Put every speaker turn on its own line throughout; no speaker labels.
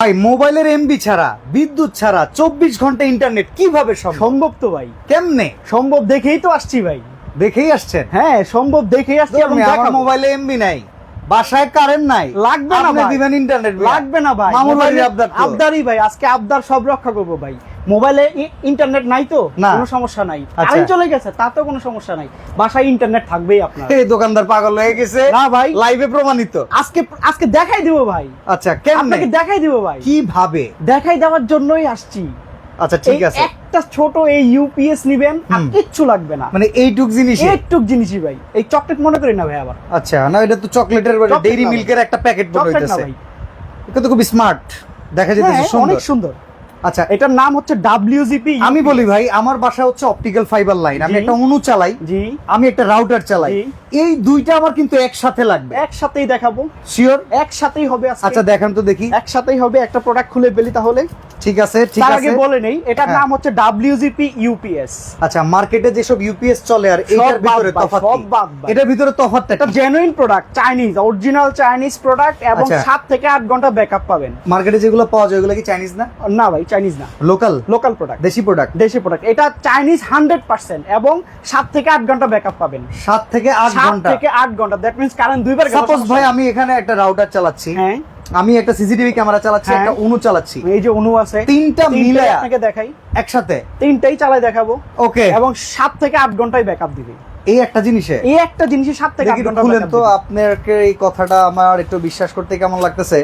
ভাই মোবাইলের এমবি ছাড়া বিদ্যুৎ ছাড়া চব্বিশ ঘণ্টা ইন্টারনেট কীভাবে সম্ভব?
তো ভাই।
কেমনে?
সম্ভব দেখেই তো আসছি ভাই।
দেখেই আসছেন?
হ্যাঁ সম্ভব দেখেই আসছি আমি
আমার। মোবাইলে এমবি নাই বাসায় কারেন্ট নাই
লাগবে না
দিবেন ইন্টারনেট
লাগবে না ভাই। আবদারই ভাই আজকে আবদার সব রক্ষা করব ভাই। মোবাইলে ইন্টারনেট নাই তো। কোনো সমস্যা নাই।
আচ্ছা।
কারেন্ট চলে গেছে তাতেও কোনো সমস্যা নাই। বাসায় ইন্টারনেট থাকবেই আপনার।
এই দোকানদার পাগল হয়ে গেছে।
না ভাই।
লাইভে প্রমাণিত।
আজকে আজকে দেখাই দিব ভাই।
আচ্ছা কেমনে?
আপনাকে দেখাই দিব ভাই।
কীভাবে?
দেখাই দেওয়ার জন্যই আসছি।
আচ্ছা ঠিক আছে।
একটা ছোট এই ইউপিএস নিবেন আর। কিচ্ছু লাগবে না।
মানে এইটুক জিনিস
একটুক জিনিসই ভাই। এই চকলেট মনে করি না ভাই আবার।
আচ্ছা না এটা তো চকলেটের ডেইরি মিল্কের একটা প্যাকেট বড় হইতেছে। এটা তো খুব স্মার্ট দেখা যেতেছে
হ্যাঁ,
সুন্দর।
অনেক সুন্দর।
আচ্ছা
এটার নাম হচ্ছে ডাব্লিউজিপি
আমি বলি ভাই আমার বাসা হচ্ছে অপটিক্যাল ফাইবার লাইন আমি একটা অনু চালাই
জি।
আমি একটা রাউটার চালাই। এই দুইটা আমার কিন্তু একসাথে লাগবে।
একসাথেই দেখাবো।
শিওর
একসাথেই হবে
আচ্ছা দেখান তো দেখি।
একসাথেই হবে একটা প্রোডাক্ট খুলে বেলি তাহলে।
ঠিক আছে ঠিক আছে
আগে বলে নেই এটার
হ্যাঁ।
নাম হচ্ছে ডাব্লিউজিপি ইউপিএস
আচ্ছা মার্কেটে যেসব ইউপিএস চলে আর এটার ভিতরে তফাৎ
সব? বাদ
এটার ভিতরে তফাৎটা
এটা genuine product Chinese original Chinese product এবং
আচ্ছা।
সাত থেকে আট ঘণ্টা ব্যাকআপ পাবেন।
মার্কেটে যেগুলো পাওয়া যায় ওগুলো কি চাইনিজ না?
না ভাই চাইনিজ না।
লোকাল
লোকাল প্রোডাক্ট
দেশি প্রোডাক্ট
দেশি প্রোডাক্ট এটা চাইনিজ হান্ড্রেড পার্সেন্ট এবং সাত থেকে আট ঘণ্টা ব্যাকআপ পাবেন।
সাত থেকে আট
সাত
ঘণ্টা?
থেকে আট ঘণ্টা দ্যাট মিনস কারেন্ট দুইবার
সাপোজ ভাই আমি এখানে একটা রাউটার চালাচ্ছি।
হ্যাঁ।
আমি একটা সিসিটিভি ক্যামেরা চালাচ্ছি
হ্যাঁ।
একটা অনু চালাচ্ছি।
এই যে অনু আছে
তিনটা মিলে।
আপনাকে দেখাই।
একসাথে?
তিনটাই চালাই দেখাবো।
ওকে
এবং সাত থেকে আট ঘন্টায় ব্যাকআপ দিবে।
এই একটা জিনিসে?
এই একটা জিনিসের সাত থেকে আট ঘণ্টা
খুলেন তো আপনাকে এই কথাটা আমার একটু বিশ্বাস করতে কেমন লাগতেছে?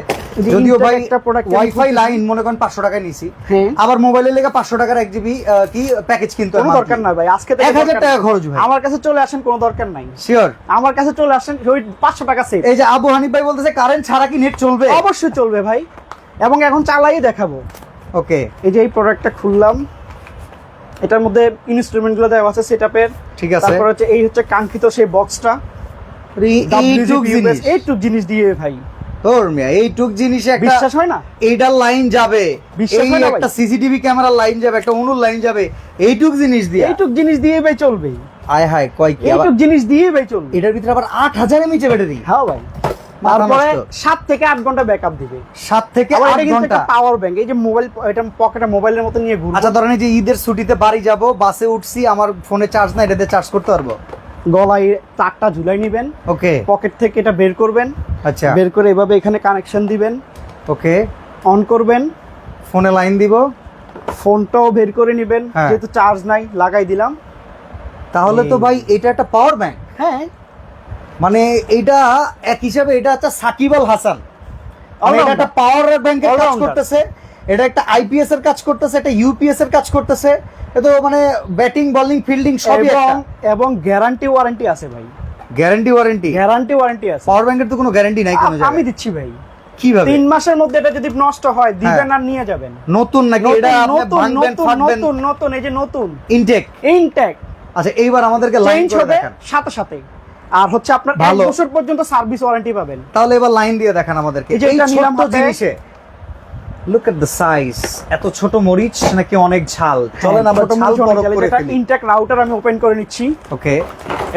যদিও ভাই
একটা আমি
ওয়াইফাই লাইন মনে করেন পাঁচশো টাকায় নিছি।
হ্যাঁ।
আবার মোবাইলের লেগে পাঁচশো টাকার এক জিবি কি প্যাকেজ কিনতে
কোনো দরকার নাই ভাই আজকে থেকে
এক হাজার
দরকার
টাকা খরচ ভাই।
আমার কাছে চলে আসেন কোনো দরকার নাই।
শিওর
আমার কাছে চলে আসেন ওই পাঁচশো টাকা সেভ
এই যে আবু হানিফ ভাই বলতেছে কারেন্ট ছাড়া কি নেট চলবে?
অবশ্যই চলবে ভাই। এবং এখন চালাই দেখাবো।
ওকে
এই যে এই প্রোডাক্টটা খুললাম। এটার মধ্যে ইনস্ট্রুমেন্টগুলো দেওয়া আছে সেটআপের
ঠিক আছে।
তারপর হচ্ছে এই হচ্ছে কাঙ্ক্ষিত সেই বক্সটা
জিনিস।
এইটুক জিনিস দিয়ে ভাই।
তোর মিয়া এইটুক জিনিসে একটা
বিশ্বাস হয় না?
এইটার লাইন যাবে।
বিশ্বাস
এই
হয় না
একটা সিসিটিভি ক্যামেরার লাইন যাবে একটা অনুর লাইন যাবে। এইটুক জিনিস দিয়ে।
এইটুক জিনিস দিয়ে ভাই চলবে।
আয় হায় কয় কি
এইটুক জিনিস দিয়ে ভাই চলবে।
এটার ভিতরে আবার আট হাজার এমএচে ব্যাটারি
হ্যাঁ ভাই। তারপরে। সাত থেকে আট ঘণ্টা ব্যাকআপ দিবে।
সাত থেকে আট
ঘণ্টা। পাওয়ার ব্যাংক এই যে মোবাইল এটা পকেটে মোবাইলের মতো নিয়ে ঘুরবো।
আচ্ছা ধরেন যে ঈদের ছুটিতে বাড়ি যাব বাসে উঠছি আমার ফোনে চার্জ নাই এটাতে চার্জ করতে পারব?
গলায় তারটা ঝুলাই নেবেন।
ওকে
পকেট থেকে এটা বের করবেন।
আচ্ছা।
বের করে এভাবে এখানে কানেকশন দিবেন।
ওকে
অন করবেন।
ফোনে লাইন দিব?
ফোনটাও বের করে নেবেন।
হ্যাঁ।
যেহেতু চার্জ নাই লাগাই দিলাম।
তাহলে তো ভাই এটা একটা পাওয়ার ব্যাংক
হ্যাঁ
মানে এটা এক হিসাবে এটা হচ্ছে সাকিব আল হাসান। এটা একটা পাওয়ার ব্যাংকের কাজ করতেছে এটা একটা আইপিএস এর কাজ করতেছে এটা ইউপিএস এর কাজ করতেছে তো মানে ব্যাটিং বোলিং ফিল্ডিং সবই
এবং
একটা।
এবং গ্যারান্টি ওয়ারেন্টি আছে ভাই।
গ্যারান্টি ওয়ারেন্টি
গ্যারান্টি ওয়ারেন্টি আছে।
পাওয়ার ব্যাংকের তো কোনো গ্যারান্টি নাই কোনো
আমি দিচ্ছি ভাই।
কীভাবে?
তিন মাসের মধ্যে এটা যদি নষ্ট হয় দিবেন
হ্যাঁ।
আর নিয়ে যাবেন।
নতুন নাকি এটা আপনি
নতুন নতুন নতুন নতুন এই যে নতুন।
ইনটেক
ইনটেক
আচ্ছা এইবার আমাদেরকে লাইন করে দেখান।
সাথে সাথে। আর হচ্ছে আপনার এক বছর পর্যন্ত সার্ভিস ওয়ারেন্টি পাবেন।
তাহলে এবার লাইন দিয়ে দেখান আমাদেরকে।
এই যে এটা নিলাম হাতে।
জিনিসে লুক এট দ্য সাইজ এত ছোট মরিচ নাকি অনেক ঝাল? চলেন আমরা ঝাল বরফ করে ফেলি।
ইনটেক রাউটার আমি ওপেন করে নিচ্ছি।
ওকে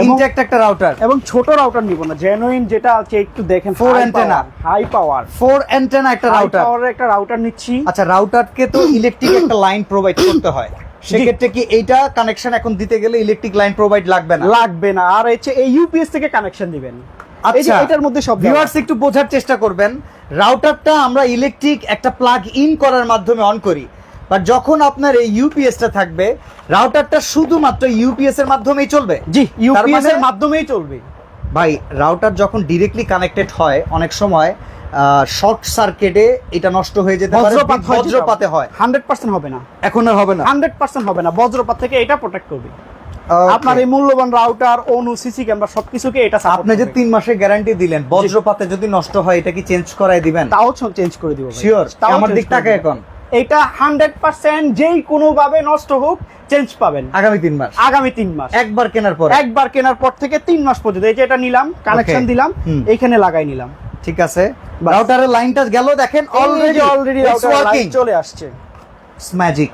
ইনটেক্ট একটা রাউটার
এবং ছোট রাউটার নিব না জেনুইন যেটা আছে একটু দেখেন
four antenna।
High power
four antenna একটা রাউটার
পাওয়ারের একটা রাউটার নিচ্ছি।
আচ্ছা রাউটারকে তো ইলেকট্রিক একটা লাইন প্রোভাইড করতে হয়। সেক্ষেত্রে কি এইটা কানেকশন এখন দিতে গেলে ইলেকট্রিক লাইন প্রোভাইড লাগবে না?
লাগবে না। আর হচ্ছে এই ইউপিএস থেকে কানেকশন দিবেন।
আচ্ছা।
এটার মধ্যে সব
ভিউয়ার্স একটু বোঝার চেষ্টা করবেন। রাউটারটা আমরা ইলেকট্রিক একটা প্লাগ ইন করার মাধ্যমে অন করি। বাট যখন আপনার এই ইউপিএসটা থাকবে রাউটারটা শুধুমাত্র ইউপিএস এর মাধ্যমেই চলবে?
জি ইউপিএস
মানে-
এর মাধ্যমেই চলবে।
ভাই রাউটার যখন ডিরেক্টলি কানেক্টেড হয় অনেক সময় শর্ট সার্কিটে এটা নষ্ট হয়ে যেতে পারে
বজ্রপাতে হয়। হান্ড্রেড পার্সেন্ট হবে না।
এখন আর হবে না।
হান্ড্রেড পার্সেন্ট হবে না। বজ্রপাত থেকে এটা প্রোটেক্ট করবে। আপনার এই মূল্যবান রাউটার অনু সিসি ক্যামেরা সবকিছুকে এটা
আপনি যে। তিন মাসের গ্যারান্টি দিলেন বজ্রপাতে যদি নষ্ট হয় এটা কি চেঞ্জ করাই দিবেন?
তাও চেঞ্জ করে দিব
শিওর আমার দিক টাকা এখন?
এটা হান্ড্রেড পার্সেন্ট যেই কোনো ভাবে নষ্ট হোক চেঞ্জ পাবেন।
আগামী তিন মাস।
আগামী তিন মাস।
একবার কেনার পর?
একবার কেনার পর থেকে তিন মাস পর্যন্ত এই যে এটা নিলাম কানেকশন দিলাম
হুম।
এইখানে লাগাই নিলাম।
ঠিক আছে? রাউটারের লাইনটা গেল দেখেন অলরেডি
অলরেডি
ওয়ার্কিং
চলে আসছে।
ম্যাজিক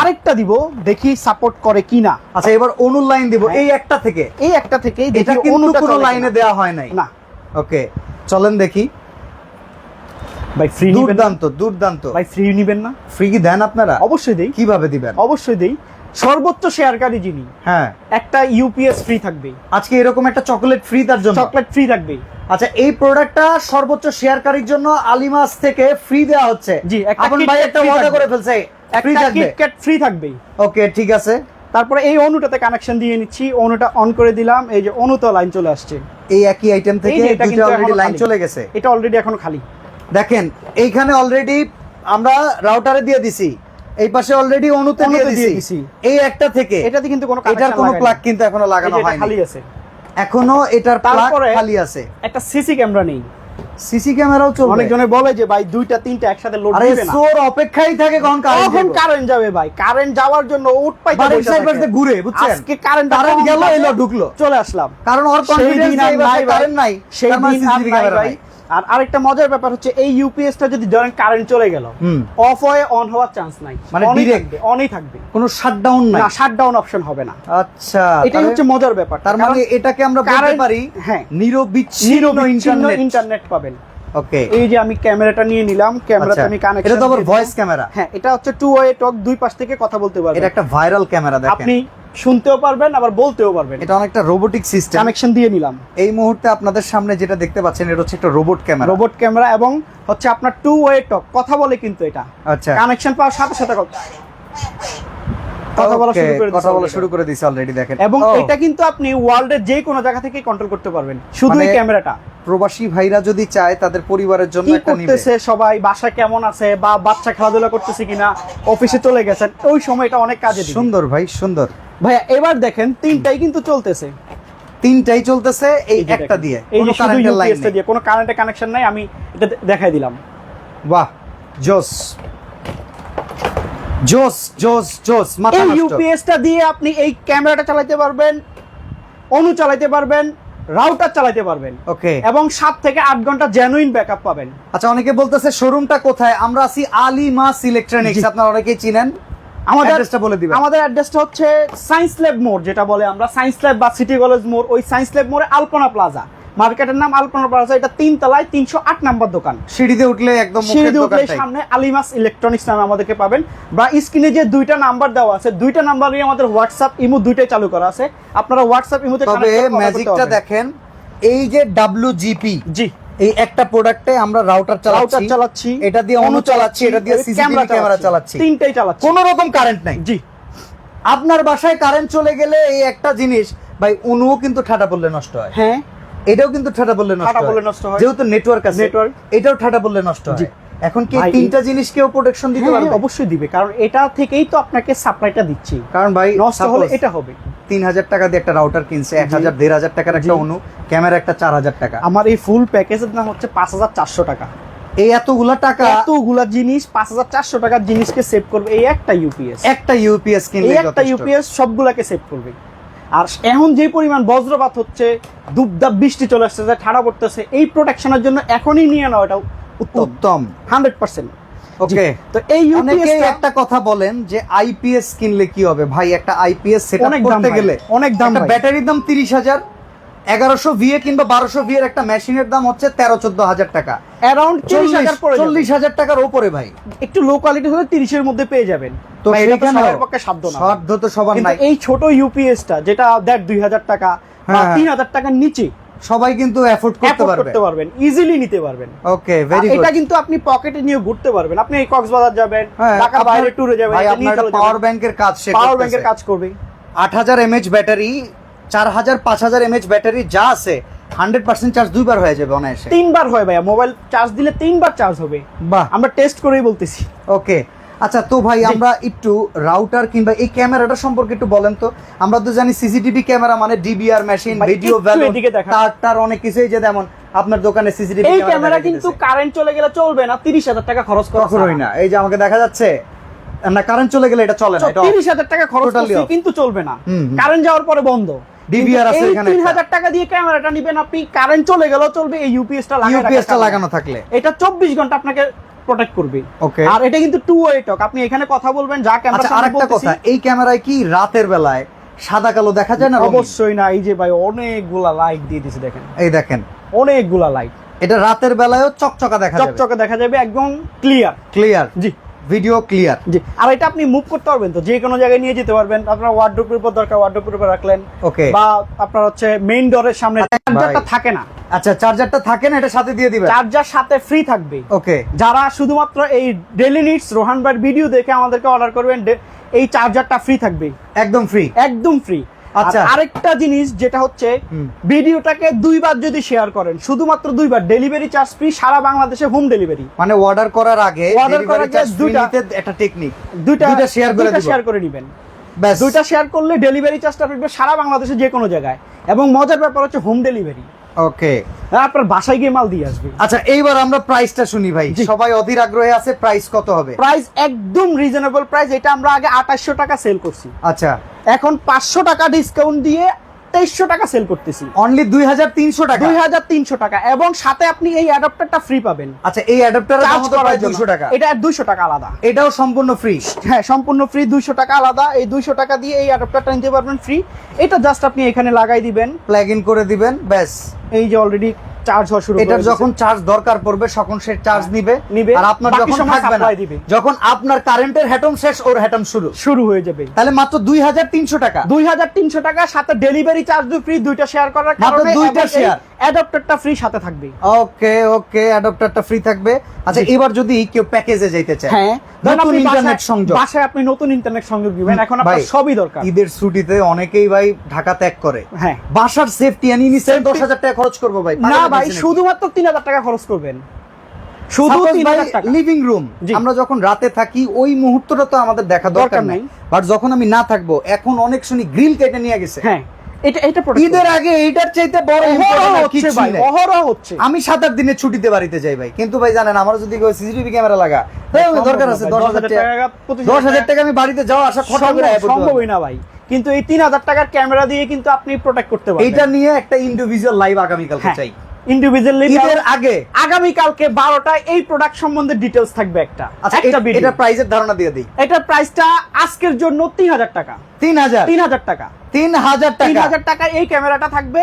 আরেকটা দিব দেখি সাপোর্ট করে কিনা।
আচ্ছা এবার অনুর লাইন দিব
হ্যাঁ।
এই একটা থেকে।
এই একটা থেকেই
এটা কিন্তু কোনো লাইনে। দেওয়া হয় নাই।
না।
ওকে চলেন দেখি।
ভাই ফ্রি?
দুর্দান্ত দুর্দান্ত।
ভাই ফ্রি নিবেন না?
ফ্রি কি দেন আপনারা?
অবশ্যই দেই।
কীভাবে দিবেন?
অবশ্যই দেই। সর্বোচ্চ শেয়ারকারী যিনি
হ্যাঁ।
একটা ইউপিএস ফ্রি থাকবে।
আজকে এরকম একটা চকলেট ফ্রি তার জন্য।
চকলেট ফ্রি থাকবে।
আচ্ছা এই প্রোডাক্টটা সর্বোচ্চ শেয়ারকারীর জন্য আলিমাস থেকে ফ্রি দেওয়া হচ্ছে।
জি,
এখন ভাই একটা
থাকবে।
করে ফেলছে। ফ্রি
একটা
থাকবে।
কিটক্যাট ফ্রি থাকবে।
ওকে ঠিক আছে।
তারপরে এই অনুটাতে কানেকশন দিয়ে নিচ্ছি। অনুটা অন করে দিলাম। এই যে অনুতে লাইন চলে আসছে।
এই একই আইটেম থেকে
কিন্তু
অলরেডি লাইন চলে গেছে।
এটা অলরেডি এখন খালি।
দেখেন এইখানে অলরেডি আমরা রাউটারে দিয়ে দিছি। এই পাশে অলরেডি অনুতে দিয়ে দিছি। এই একটা থেকে।
এটাতে কিন্তু কোনো
এটার কোনো প্লাগ কিন্তু
এখনও
লাগানো হয়নি।
খালি আছে।
এখনও এটার প্লাগ খালি আছে।
একটা সিসি ক্যামেরা নেই।
সিসি ক্যামেরাও চলবে।
অনেকজনে বলে যে ভাই দুইটা তিনটা একসাথে লোড দিবে না।
সোর অপেক্ষাই থাকে কখন কারেন্ট
কখন কারেন্ট যাবে ভাই? কারেন্ট যাওয়ার জন্য উঠ পাইতে বসে থাকে।
ঘুরে বুঝছেন?
আজকে কারেন্ট
কারেন্ট গেল এলো ঢুকলো।
চলে আসলাম।
কারণ ওর কনফিডেন্স নাই
ভাই।
কারেন্ট নাই।
সেই
মানে
দিন আর নাই ভাই। আর আরেকটা মজার ব্যাপার হচ্ছে এই ইউপিএসটা যদি ধরেন কারেন্ট চলে গেল অফ হয়ে অন হওয়ার চান্স নাই।
মানে
অনই থাকবে অনই থাকবে।
কোনো শাটডাউন নাই?
না শাটডাউন অপশন হবে না।
আচ্ছা
এটাই হচ্ছে মজার ব্যাপার।
তার মানে এটাকে আমরা বলতে পারি
হ্যাঁ।
নিরবিচ্ছিন্ন ইন্টারনেট
ইন্টারনেট পাবেন।
ওকে
এই যে আমি ক্যামেরাটা নিয়ে নিলাম ক্যামেরাতে আমি কানেকশন
আচ্ছা। এটা তো আবার ভয়েস ক্যামেরা
হ্যাঁ এটা হচ্ছে টু ওয়ে টক দুই পাশ থেকে কথা বলতে
এটা একটা ভাইরাল ক্যামেরা দেখেন।
আপনি শুনতেও পারবেন আবার বলতেও পারবেন।
এটা অনেকটা রোবোটিক সিস্টেম
কানেকশন দিয়ে নিলাম।
এই মুহূর্তে আপনাদের সামনে যেটা দেখতে পাচ্ছেন এটা হচ্ছে একটা রোবট ক্যামেরা
রোবট ক্যামেরা এবং হচ্ছে আপনার টু ওয়ে টক কথা বলে কিন্তু এটা।
আচ্ছা।
কানেকশন পাওয়ার সাথে সাথে কথা বলা শুরু করে
কথা বলা শুরু করে দিয়েছে অলরেডি দেখেন।
এবং এটা কিন্তু আপনি ওয়ার্ল্ডের যে কোনো জায়গা থেকে কন্ট্রোল করতে পারবেন শুধু এই
মানে
ক্যামেরাটা।
প্রবাসী ভাইরা যদি চায় তাদের পরিবারের জন্য একটা
করতেছে সবাই? বাসায় কেমন আছে? বা বাচ্চা খেলাধুলা করতেছে কিনা? অফিসে চলে গেছেন ওই সময় এটা অনেক কাজে
সুন্দর ভাই সুন্দর।
ভাইয়া এবার দেখেন তিনটাই কিন্তু চলতেছে।
তিনটাই চলতেছে এই
এই
একটা দিয়ে। কোনো কারেন্টের লাইন
দিয়ে কোনো কারেন্টের কানেকশন নাই আমি এটা দেখাই দিলাম।
বাহ জোস। জোস জোস জোস মাথা
এই
নষ্ট।
ইউপিএস টা দিয়ে আপনি এই ক্যামেরাটা চালাতে পারবেন অনু চালাতে পারবেন রাউটার চালাতে পারবেন।
ওকে।
এবং সাত থেকে আট ঘণ্টা জেনুইন ব্যাকআপ পাবেন।
আচ্ছা অনেকে বলতেছে শোরুমটা কোথায়? আমরা আছি আলী মাস ইলেকট্রনিক্স। আপনারা অনেকেই চিনেন।
আমাদের
অ্যাড্রেসটা বলে দিবেন।
আমাদের অ্যাড্রেসটা হচ্ছে সায়েন্স ল্যাব মোড় যেটা বলে আমরা। সায়েন্স ল্যাব বা সিটি কলেজ মোড় ওই সায়েন্স ল্যাব মোড়ে আলপনা প্লাজা মার্কেটের নাম আলপনা প্লাজা এটা তিন তলায় তিনশো আট নাম্বার দোকান।
সিঁড়িতে উঠলে একদম মুখের
সিঁড়ি উঠলে সামনে আলিমাস ইলেকট্রনিক্স নামে আমাদেরকে পাবেন। বা স্ক্রিনে যে দুইটা নাম্বার দেওয়া আছে দুইটা নাম্বারই আমাদের হোয়াটসঅ্যাপ ইমো দুইটাই চালু করা আছে। আপনারা হোয়াটসঅ্যাপ ইমোতে
তবে ম্যাজিকটা দেখেন এই যে ডাব্লিউজিপি
জি।
এই একটা প্রোডাক্টে আমরা রাউটার চালাচ্ছি।
রাউটার চালাচ্ছি
এটা দিয়ে অনু চালাচ্ছি এটা দিয়ে সিসিটিভি ক্যামেরা চালাচ্ছি
তিনটাই চালাচ্ছি।
কোনো রকম কারেন্ট নাই।
জি।
আপনার বাসায় কারেন্ট চলে গেলে এই একটা জিনিস ভাই অনুও কিন্তু ঠাটা পড়লে নষ্ট হয়।
হ্যাঁ।
এটাও কিন্তু ঠাটা পড়লে নষ্ট হয়।
নষ্ট হয়।
যেহেতু নেটওয়ার্ক আছে। এটাও ঠাটা পড়লে নষ্ট হয়। এখন কি তিনটা জিনিস কেউ প্রোটেকশন দিতে
হ্যাঁ,
পারবে?
অবশ্যই দিবে কারণ এটা থেকেই তো আপনাকে সাপ্লাইটা দিচ্ছি।
কারণ ভাই
নষ্ট হলে এটা হবে।
তিন হাজার টাকা দিয়ে একটা রাউটার কিনছে এক হাজার দেড় হাজার টাকার একটা অনু ক্যামেরা একটা চার হাজার টাকা।
আমার এই ফুল প্যাকেজের দাম হচ্ছে পাঁচ হাজার চারশো টাকা।
এই এতগুলা টাকা
এতগুলা জিনিস পাঁচ হাজার চারশো টাকার জিনিসকে সেভ করবে এই একটা ইউপিএস
একটা ইউপিএস কিনলে
একটা ইউপিএস সবগুলাকে সেভ করবে। আর এখন যে পরিমাণ বজ্রপাত হচ্ছে দুবদাব বৃষ্টি চলে আসছে ঠাড়া পড়তেছে এই প্রোটেকশনের জন্য এখনই নিয়ে নাও এটা উত্তম। হান্ড্রেড পার্সেন্ট
ওকে
তো এই ইউপিএস
একটা কথা বলেন যে আইপিএস কিনলে কি হবে? ভাই একটা আইপিএস সেটআপ
দাম
করতে গেলে
অনেক দাম
ব্যাটারির দাম তিরিশ হাজার এগারোশো ভিএ কিংবা বারোশো ভিএর একটা মেশিনের দাম হচ্ছে তেরো চোদ্দ হাজার টাকা।
অ্যারাউন্ড চল্লিশ হাজার
চল্লিশ হাজার টাকার ওপরে ভাই।
একটু লো কোয়ালিটি হলে তিরিশের মধ্যে পেয়ে যাবেন।
তো
সবার পক্ষে সাধ্য না।
সাধ্য তো সবার নাই।
এই ছোট ইউপিএসটা যেটা দেড় দুই হাজার টাকা বা
হ্যাঁ।
তিন হাজার টাকার নিচে
সবাই কিন্তু এফোর্ড করতে পারবে।
করতে পারবেন ইজিলি নিতে পারবেন।
ওকে ভেরি গুড
এটা কিন্তু আপনি পকেটে নিয়ে ঘুরতে পারবেন। আপনি এই কক্সবাজার যাবেন
হ্যাঁ,
ঢাকার বাইরে ট্যুরে যাবেন
ভাই আপনার পাওয়ার ব্যাংকের কাজ সে
পাওয়ার ব্যাংকের কাজ করবে।
আট হাজার এমএচ ব্যাটারি চার হাজার পাঁচ হাজার এমএচ ব্যাটারি যা আছে হান্ড্রেড পার্সেন্ট চার্জ দুইবার হয়ে যাবে অনায়াসে।
তিনবার হয় ভাইয়া মোবাইল চার্জ দিলে তিনবার চার্জ হবে।
বাহ।
আমরা টেস্ট করেই বলতেছি।
ওকে আচ্ছা তো ভাই আমরা একটু রাউটার কিংবা এই ক্যামেরাটা সম্পর্কে একটু বলেন তো। আমরা তো জানি সিসিটিভি ক্যামেরা মানে ডিবিআর মেশিন ভিডিও ভ্যালু। তার তার অনেক কিছুই যে যেমন আপনার দোকানে সিসিটিভি
এই ক্যামেরা কিন্তু কারেন্ট চলে গেলে চলবে না তিরিশ হাজার টাকা খরচ করা
কখনোই না। এই যে আমাকে দেখা যাচ্ছে না কারেন্ট চলে গেলে এটা চলে না এটা
তিরিশ হাজার টাকা খরচ করছি কিন্তু চলবে না। কারেন্ট যাওয়ার পরে বন্ধ।
DVR আছে এখানে
তিন
একটা।
হাজার টাকা দিয়ে ক্যামেরাটা নিবেন আপনি কারেন্ট চলে গেলেও চলবে এই ইউপিএসটা
ইউপিএসটা লাগানো থাকলে।
এটা চব্বিশ ঘণ্টা আপনাকে প্রোটেক্ট করবে।
ওকে
আর এটা কিন্তু টু ওয়ে টক আপনি এখানে কথা বলবেন যা ক্যামেরা
আচ্ছা আরেকটা কথা এই ক্যামেরায় কি রাতের বেলায় সাদা কালো দেখা যায় না
অবশ্যই না এই যে ভাই অনেকগুলা লাইট দিয়ে দিছে দেখেন।
এই দেখেন।
অনেকগুলা লাইট
এটা রাতের বেলায়ও চকচকা দেখা যাবে।
চকচকে দেখা যাবে একদম ক্লিয়ার
ক্লিয়ার
জি।
ভিডিও ক্লিয়ার
জি আর এটা আপনি মুভ করতে পারবেন তো যে কোনো জায়গায় নিয়ে যেতে পারবেন। আপনার ওয়ার্ড্রোপের উপর দরকার ওয়ার্ড্রোপের উপর রাখলেন।
ওকে
বা আপনার হচ্ছে মেইন ডোরের সামনে চার্জারটা থাকে না।
আচ্ছা চার্জারটা থাকে না এটা সাথে দিয়ে দিবেন?
চার্জার সাথে ফ্রি থাকবে।
ওকে
যারা শুধুমাত্র এই ডেলি নিডস রোহান ভাইয়ের ভিডিও দেখে আমাদেরকে অর্ডার করবেন এই চার্জারটা ফ্রি থাকবে।
একদম ফ্রি
একদম ফ্রি
আচ্ছা।
আরেকটা জিনিস যেটা হচ্ছে ভিডিওটাকে দুইবার যদি শেয়ার করেন শুধুমাত্র দুইবার ডেলিভারি চার্জ ফ্রি সারা বাংলাদেশে হোম ডেলিভারি
মানে অর্ডার করার আগে অর্ডার
করার আগে দুইটা-
একটা টেকনিক
দুইটা
দুইটা শেয়ার করে
দুইটা শেয়ার করে নেবেন।
ব্যাস।
দুইটা শেয়ার করলে ডেলিভারি চার্জটা পড়বে সারা বাংলাদেশে যে কোনো জায়গায়। এবং মজার ব্যাপার হচ্ছে হোম ডেলিভারি
ওকে
আপনার বাসায় গিয়ে মাল দিয়ে আসবে।
আচ্ছা এইবার আমরা প্রাইসটা শুনি ভাই। সবাই অধীর আগ্রহে আছে প্রাইস কত হবে?
প্রাইস একদম রিজনেবল প্রাইস এটা আমরা আগে আঠাশশো টাকা সেল করছি।
আচ্ছা।
এখন পাঁচশো টাকা ডিসকাউন্ট দিয়ে তেইশশো টাকা সেল করতেছি।
অনলি দুই হাজার তিনশো টাকা?
দুই হাজার তিনশো টাকা। এবং সাথে আপনি এই অ্যাডাপ্টারটা ফ্রি পাবেন।
আচ্ছা এই
অ্যাডাপ্টার
দুইশো টাকা?
এটা দুইশো টাকা আলাদা।
এটাও সম্পূর্ণ ফ্রি
হ্যাঁ সম্পূর্ণ ফ্রি দুইশো টাকা আলাদা। এই দুইশো টাকা দিয়ে এই অ্যাডাপ্টারটা নিতে পারবেন ফ্রি এটা জাস্ট আপনি এখানে লাগাই দিবেন।
প্লাগ ইন করে দিবেন ব্যাস।
এই যে অলরেডি চার্জ হওয়া শুরু এটা
যখন চার্জ দরকার পড়বে তখন সে চার্জ নিবে।
নিবে।
আর আপনার যখন থাকবে না যখন আপনার কারেন্টের হ্যাটম শেষ ওর হ্যাটম শুরু।
শুরু হয়ে যাবে।
তাহলে মাত্র দুই হাজার তিনশো টাকা।
দুই হাজার তিনশো টাকা সাথে ডেলিভারি চার্জ ফ্রি দুইটা শেয়ার করার কারণে
দুইটা share।
অ্যাডাপ্টারটা ফ্রি সাথে থাকবে
ওকে ওকে অ্যাডাপ্টারটা ফ্রি থাকবে। আচ্ছা এবার যদি কেউ প্যাকেজে যাইতে চায়
হ্যাঁ
নতুন ইন্টারনেট সংযোগ।
বাসায় আপনি নতুন ইন্টারনেট সংযোগ দিবেন। এখন আপনার সবই দরকার।
ঈদের ছুটিতে অনেকেই ভাই ঢাকা ত্যাগ করে।
হ্যাঁ।
বাসার সেফটি আনি দশ হাজার টাকা খরচ করব ভাই।
না ভাই শুধুমাত্র তিন হাজার টাকা খরচ করবেন। শুধু
লিভিং রুম। আমরা যখন রাতে থাকি ওই মুহূর্তটা তো আমাদের দেখা দরকার নাই। বাট যখন আমি না থাকব এখন অনেক শুনি গ্রিল কেটে নিয়ে গেছে।
হ্যাঁ। এটা এটা
ঈদের আগে এইটার চাইতে বড়
অহরহ হচ্ছে ভাই অহরহ হচ্ছে।
আমি সাত আট দিনের ছুটিতে বাড়িতে যাই ভাই। কিন্তু ভাই জানেন আমার যদি সিসিটিভি ক্যামেরা লাগা দরকার আছে দশ হাজার টাকা। দশ হাজার টাকা আমি বাড়িতে যাওয়া আসা খরচা করে
সম্ভব-
পড়তে
সম্ভবই না ভাই। কিন্তু এই তিন হাজার টাকার ক্যামেরা দিয়ে কিন্তু আপনি প্রোটেক্ট করতে পারেন
এটা নিয়ে একটা ইন্ডিভিজুয়াল লাইভ আগামীকালকে
হ্যাঁ।
চাই।
ইন্ডিভিজুয়ালি
ঈদের আগে।
আগামী কালকে বারোটায় এই প্রোডাক্ট সম্বন্ধে ডিটেলস থাকবে একটা।
আচ্ছা
একটা ভিডিও
এটা প্রাইজের ধারণা দিয়ে দিই।
এটার প্রাইসটা আজকের জন্য তিন হাজার টাকা।
তিন হাজার।
তিন হাজার টাকা।
তিন হাজার
তিন
টাকা
হাজার টাকা এই ক্যামেরাটা থাকবে।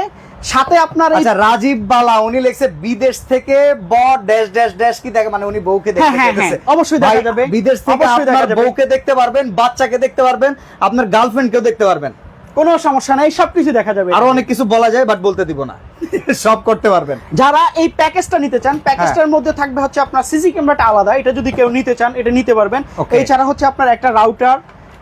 সাথে আপনার
আচ্ছা রাজীব বালা উনি লিখছে বিদেশ থেকে ব ড্যাশ ড্যাশ ড্যাশ কি দেখে? মানে উনি বউকে দেখতে
হ্যাঁ, হ্যাঁ। হ্যাঁ, অবশ্যই দেখা যাবে।
বিদেশ থেকে আপনার বউকে দেখতে পারবেন বাচ্চাকে দেখতে পারবেন আপনার গার্লফ্রেন্ডকেও দেখতে পারবেন।
কোনো সমস্যা নাই সবকিছু দেখা যাবে।
আরও অনেক কিছু বলা যায় বাট বলতে দিব না। সব করতে পারবেন।
যারা এই প্যাকেজটা নিতে চান প্যাকেজটার
হ্যাঁ।
মধ্যে থাকবে হচ্ছে আপনার সিসি ক্যামেরাটা আলাদা এটা যদি কেউ নিতে চান এটা নিতে পারবেন। এছাড়া হচ্ছে আপনার একটা রাউটার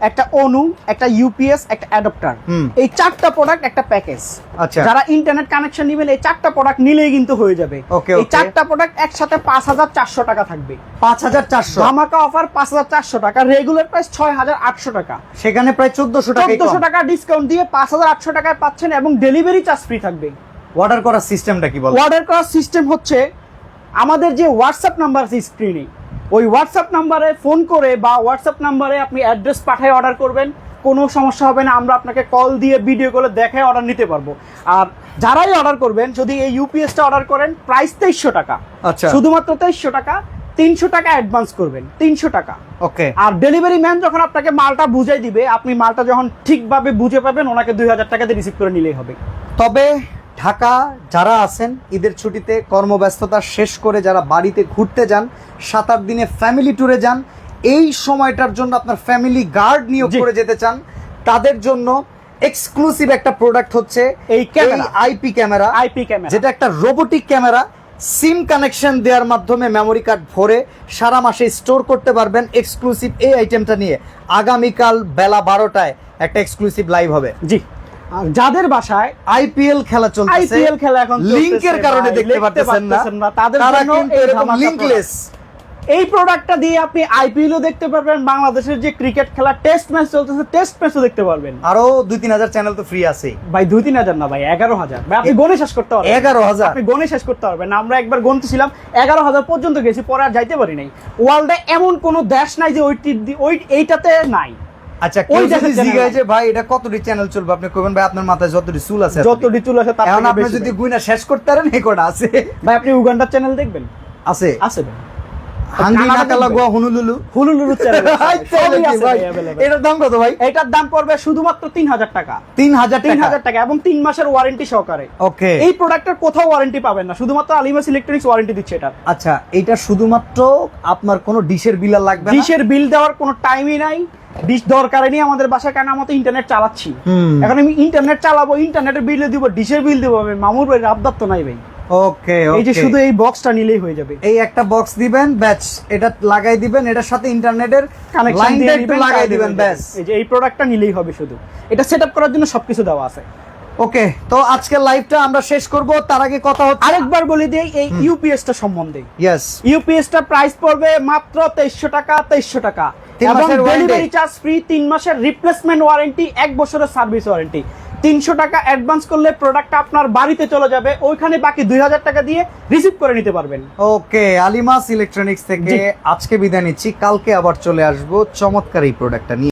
একটা অনু একটা ইউপিএস একটা অ্যাডাপ্টার। এই চারটা প্রোডাক্ট একটা প্যাকেজ
আচ্ছা।
যারা ইন্টারনেট কানেকশন নেবেন এই চারটা প্রোডাক্ট নিলেই কিন্তু হয়ে যাবে। এই চারটা প্রোডাক্ট একসাথে পাঁচ হাজার চারশো টাকা থাকবে।
পাঁচ হাজার চারশো?
ধামাকা অফার পাঁচ হাজার চারশো টাকা রেগুলার প্রাইস ছয় হাজার আটশো টাকা।
সেখানে প্রায় চোদ্দশো টাকা
চোদ্দশো টাকা ডিসকাউন্ট দিয়ে পাঁচ হাজার আটশো টাকায় পাচ্ছেন এবং ডেলিভারি চার্জ ফ্রি থাকবে।
অর্ডার করার সিস্টেমটা কি বল?
অর্ডার করার সিস্টেম হচ্ছে আমাদের যে হোয়াটসঅ্যাপ নাম্বার আছে স্ক্রিনে ওই হোয়াটসঅ্যাপ নাম্বারে ফোন করে বা হোয়াটসঅ্যাপ নাম্বারে আপনি অ্যাড্রেস পাঠায় অর্ডার করবেন কোনো সমস্যা হবে না আমরা আপনাকে কল দিয়ে ভিডিও করে দেখে অর্ডার নিতে পারব। আর যারাই অর্ডার করবেন যদি এই ইউপিএসটা অর্ডার করেন প্রাইস তেইশশো টাকা।
আচ্ছা।
শুধুমাত্র তেইশশো টাকা তিনশো টাকা অ্যাডভান্স করবেন তিনশো টাকা।
ওকে।
আর ডেলিভারি ম্যান যখন আপনাকে মালটা বুঝাই দিবে আপনি মালটা যখন ঠিকভাবে বুঝে পাবেন ওনাকে দুই হাজার টাকাতে রিসিভ করে নিলেই হবে।
তবে ঢাকা যারা আছেন ঈদের ছুটিতে কর্মব্যস্ততা শেষ করে যারা বাড়িতে ঘুরতে যান সাত আট দিনে ফ্যামিলি ট্যুরে যান এই সময়টার জন্য আপনার ফ্যামিলি গার্ড নিয়োগ করে যেতে চান তাদের জন্য এক্সক্লুসিভ একটা প্রোডাক্ট হচ্ছে
এই camera.
IP camera
IP camera
যেটা একটা রোবোটিক ক্যামেরা সিম কানেকশন দেওয়ার মাধ্যমে মেমোরি কার্ড ভরে সারা মাসে স্টোর করতে পারবেন এক্সক্লুসিভ এই আইটেমটা নিয়ে। আগামীকাল বেলা বারোটায় একটা এক্সক্লুসিভ লাইভ হবে।
জি। যাদের বাসায়
আইপিএল খেলা চলছে
আইপিএল খেলা এখন
লিংকের কারণে দেখতে পারতেছেন না।
তাদের জন্য
লিংকলেস
এই প্রোডাক্টটা দিয়ে আপনি আইপিএলও দেখতে পারবেন বাংলাদেশের যে ক্রিকেট খেলা টেস্ট ম্যাচ চলতেছে টেস্ট ম্যাচও দেখতে পারবেন।
আরও দুই তিন হাজার চ্যানেল তো ফ্রি আছে।
ভাই দুই তিন হাজার না ভাই এগারো হাজার। ভাই আপনি গণে শেষ করতে পারবেন।
এগারো হাজার।
আপনি গণে শেষ করতে পারবেন। আমরা একবার গণতেছিলাম এগারো হাজার পর্যন্ত গেছি পরে আর যাইতে পারি নাই। ওয়ার্ল্ডে এমন কোন দেশ নাই যে ওইটি ওই এইটাতে নাই।
আচ্ছা
ওই
যদি জিজ্ঞাসা যে ভাই এটা কতটি চ্যানেল চলবে? আপনি কবেন ভাই আপনার মাথায় যতটি চুল আছে
যত ডিচুল আছে তার
এখন আপনি যদি গুইনা শেষ করতে পারেন এই কটা আছে।
ভাই আপনি উগান্ডার চ্যানেল দেখবেন?
আছে।
আছে ভাই।
হাঙ্গি
কানাডা
নাকা হুনুলুলু।
হুলুলুলু চ্যানেল
ভাই, এটার দাম কত ভাই?
এটার দাম পড়বে শুধুমাত্র তিন হাজার টাকা। এবং মাসের ওয়ারেন্টি সহকারে।
ওকে
এই প্রোডাক্টের কোথাও ওয়ারেন্টি পাবেন না। শুধুমাত্র আলিমাস ইলেকট্রনিক্স ওয়ারেন্টি দিচ্ছে এটা।
আচ্ছা এটা শুধুমাত্র আপনার কোনো ডিশের বিল আর লাগবে না?
ডিশের বিল দেওয়ার কোনো টাইমই নাই। ডিশ দরকারই নেই আমাদের বাসায় কেন আমরা তো ইন্টারনেট চালাচ্ছি এখন আমি ইন্টারনেট চালাবো ইন্টারনেটের বিল দিব ডিশের বিল দেবো আমি মামুর ভাই রাবদার তো নাই ভাই।
ওকে
এই যে। শুধু এই বক্সটা নিলেই হয়ে যাবে।
এই একটা বক্স দিবেন ব্যাচ এটা লাগাই দিবেন এটার সাথে ইন্টারনেটের
কানেকশন
একটু লাগাই দিবেন ব্যাস।
এই যে এই প্রোডাক্টটা নিলেই হবে শুধু। এটা সেটআপ করার জন্য সবকিছু দেওয়া আছে।
ওকে তো আজকের লাইভটা আমরা শেষ করব তার আগে কথা হচ্ছে
আরেকবার বলে দিই এই ইউপিএসটা সম্বন্ধে।
ইয়েস
ইউপিএসটা প্রাইস পড়বে মাত্র তেইশশো টাকা তেইশশো টাকা। এবং ডেলিভারি চার্জ ফ্রি তিন মাসের রিপ্লেসমেন্ট ওয়ারেন্টি এক বছরের সার্ভিস ওয়ারেন্টি তিনশো টাকা অ্যাডভান্স করলে প্রোডাক্টটা আপনার বাড়িতে চলে যাবে ওইখানে বাকি দুই হাজার টাকা দিয়ে রিসিভ করে নিতে পারবেন।
ওকে আলিমাস ইলেকট্রনিক্স থেকে আজকে বিদায় নিচ্ছি কালকে আবার চলে আসব চমৎকার এই প্রোডাক্টটা নিয়ে।